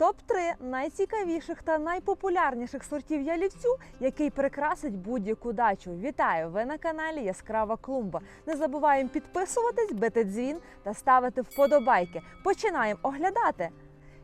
Топ-3 найцікавіших та найпопулярніших сортів ялівцю, який прикрасить будь-яку дачу. Вітаю! Ви на каналі Яскрава Клумба. Не забуваємо підписуватись, бити дзвін та ставити вподобайки. Починаємо оглядати.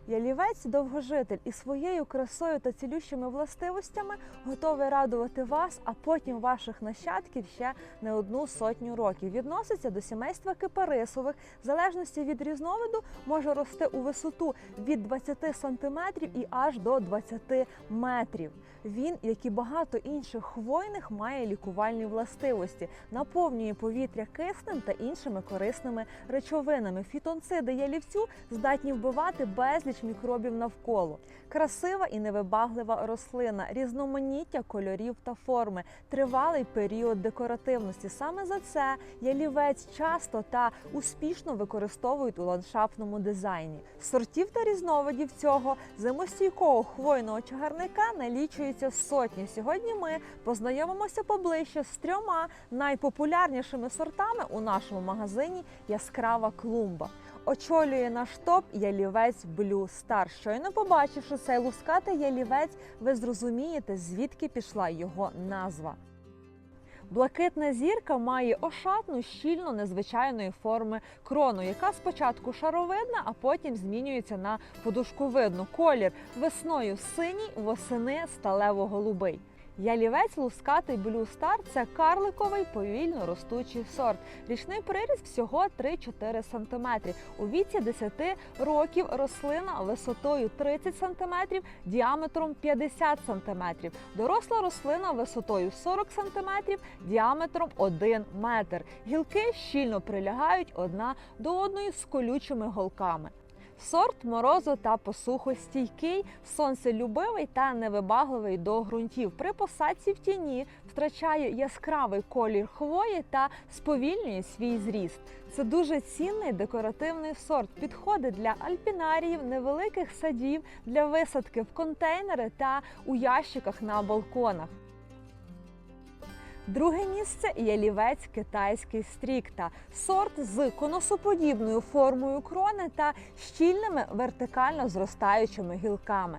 Ялівець довгожитель і своєю красою та цілющими властивостями готовий радувати вас, а потім ваших нащадків ще не одну сотню років. Відноситься до сімейства кипарисових. В залежності від різновиду може рости у висоту від 20 см і аж до 20 метрів. Він, як і багато інших хвойних, має лікувальні властивості, наповнює повітря киснем та іншими корисними речовинами. Фітонциди ялівцю здатні вбивати безліч мікробів навколо. Красива і невибаглива рослина, різноманіття кольорів та форми, тривалий період декоративності. Саме за це ялівець часто та успішно використовують у ландшафтному дизайні. Сортів та різновидів цього зимостійкого хвойного чагарника налічується сотні. Сьогодні ми познайомимося поближче з трьома найпопулярнішими сортами у нашому магазині Яскрава клумба. Очолює наш топ ялівець Blue Star. Щойно побачивши цей лускатий ялівець, ви зрозумієте, звідки пішла його назва. Блакитна зірка має ошатну, щільно незвичайної форми крону, яка спочатку шаровидна, а потім змінюється на подушковидну. Колір весною синій, восени сталево-голубий. Ялівець лускатий Star – це карликовий повільно ростучий сорт. Річний приріст всього 3-4 см. У віці 10 років рослина висотою 30 см, діаметром 50 см. Доросла рослина висотою 40 см, діаметром 1 метр. Гілки щільно прилягають одна до одної з колючими голками. Сорт морозу та посухостійкий, сонцелюбивий та невибагливий до ґрунтів. При посадці в тіні втрачає яскравий колір хвої та сповільнює свій зріст. Це дуже цінний декоративний сорт. Підходить для альпінаріїв, невеликих садів, для висадки в контейнери та у ящиках на балконах. Друге місце ялівець китайський стрікта, сорт з конусоподібною формою крони та щільними вертикально зростаючими гілками.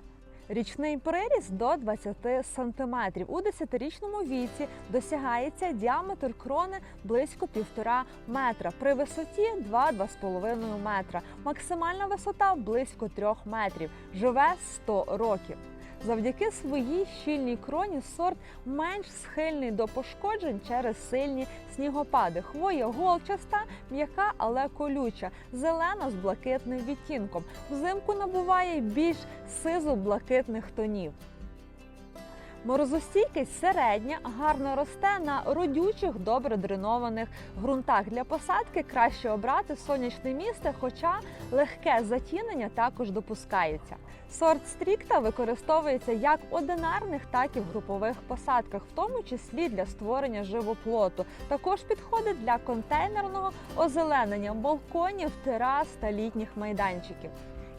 Річний приріст до 20 см. У 10-річному віці досягається діаметр крони близько 1,5 метра, при висоті 2-2,5 метра. Максимальна висота близько 3 метрів. Живе 100 років. Завдяки своїй щільній кроні сорт менш схильний до пошкоджень через сильні снігопади. Хвоя голчаста, м'яка, але колюча, зелена з блакитним відтінком. Взимку набуває більш сизо-блакитних тонів. Морозостійкість середня, гарно росте на родючих, добре дренованих ґрунтах. Для посадки краще обрати сонячне місце, хоча легке затінення також допускається. Сорт стрікта використовується як в одинарних, так і в групових посадках, в тому числі для створення живоплоту. Також підходить для контейнерного озеленення балконів, терас та літніх майданчиків.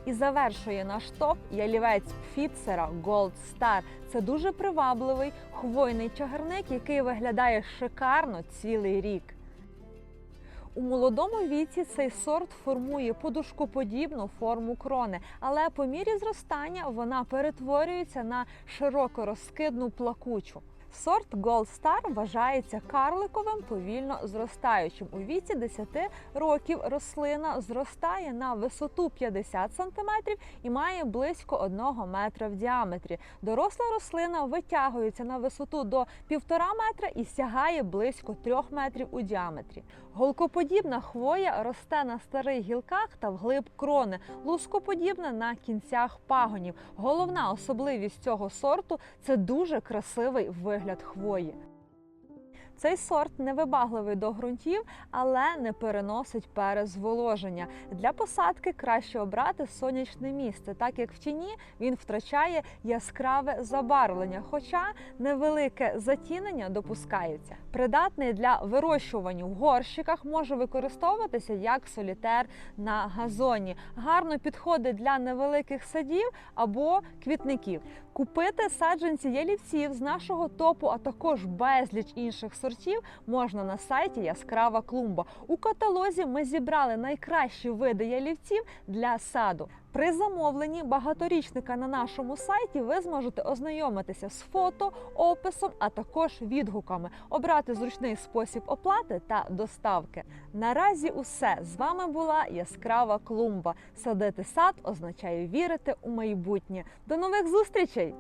І завершує наш топ ялівець Фіцера Gold Star. Це дуже привабливий хвойний чагарник, який виглядає шикарно цілий рік. У молодому віці цей сорт формує подушкоподібну форму крони, але по мірі зростання вона перетворюється на широко розкидну плакучу. Сорт Gold Star вважається карликовим повільно зростаючим. У віці 10 років рослина зростає на висоту 50 см і має близько 1 метра в діаметрі. Доросла рослина витягується на висоту до 1,5 метра і сягає близько 3 метрів у діаметрі. Голкоподібна хвоя росте на старих гілках та вглиб крони, лускоподібна на кінцях пагонів. Головна особливість цього сорту це дуже красивий вигляд хвої. Цей сорт невибагливий до ґрунтів, але не переносить перезволоження. Для посадки краще обрати сонячне місце, так як в тіні він втрачає яскраве забарвлення, хоча невелике затінення допускається. Придатний для вирощування в горщиках може використовуватися як солітер на газоні. Гарно підходить для невеликих садів або квітників. Купити саджанці ялівців з нашого топу, а також безліч інших сортів сортів можна на сайті Яскрава клумба. У каталозі ми зібрали найкращі види ялівців для саду. При замовленні багаторічника на нашому сайті ви зможете ознайомитися з фото, описом, а також відгуками, обрати зручний спосіб оплати та доставки. Наразі усе з вами була яскрава клумба. Садити сад означає вірити у майбутнє. До нових зустрічей!